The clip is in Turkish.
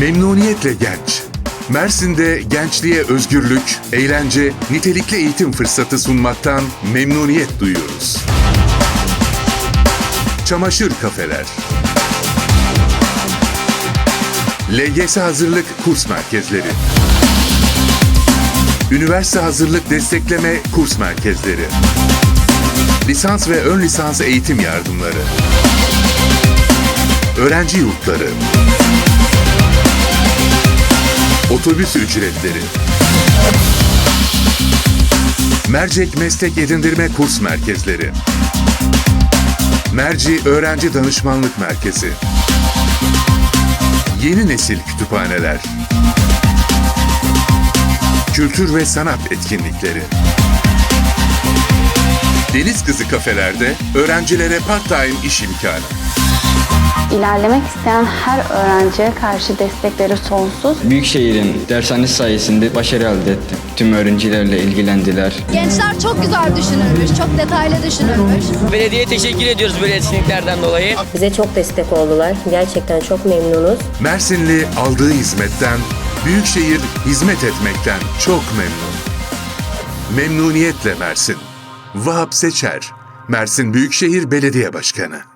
Memnuniyetle genç. Mersin'de gençliğe özgürlük, eğlence, nitelikli eğitim fırsatı sunmaktan memnuniyet duyuyoruz. Çamaşır kafeler. LGS hazırlık kurs merkezleri. Üniversite hazırlık destekleme kurs merkezleri. Lisans ve ön lisans eğitim yardımları. Öğrenci yurtları. Otobüs ücretleri. Mercek Meslek Edindirme Kurs Merkezleri. Merci Öğrenci Danışmanlık Merkezi. Yeni nesil kütüphaneler. Kültür ve sanat etkinlikleri. Deniz Kızı kafelerde öğrencilere part-time iş imkanı. İlerlemek isteyen her öğrenciye karşı destekleri sonsuz. Büyükşehir'in dershanesi sayesinde başarı elde ettim. Tüm öğrencilerle ilgilendiler. Gençler çok güzel düşünülmüş, çok detaylı düşünülmüş. Belediye teşekkür ediyoruz böyle etkinliklerden dolayı. Bize çok destek oldular. Gerçekten çok memnunuz. Mersinli aldığı hizmetten, Büyükşehir hizmet etmekten çok memnun. Memnuniyetle Mersin. Vahap Seçer, Mersin Büyükşehir Belediye Başkanı.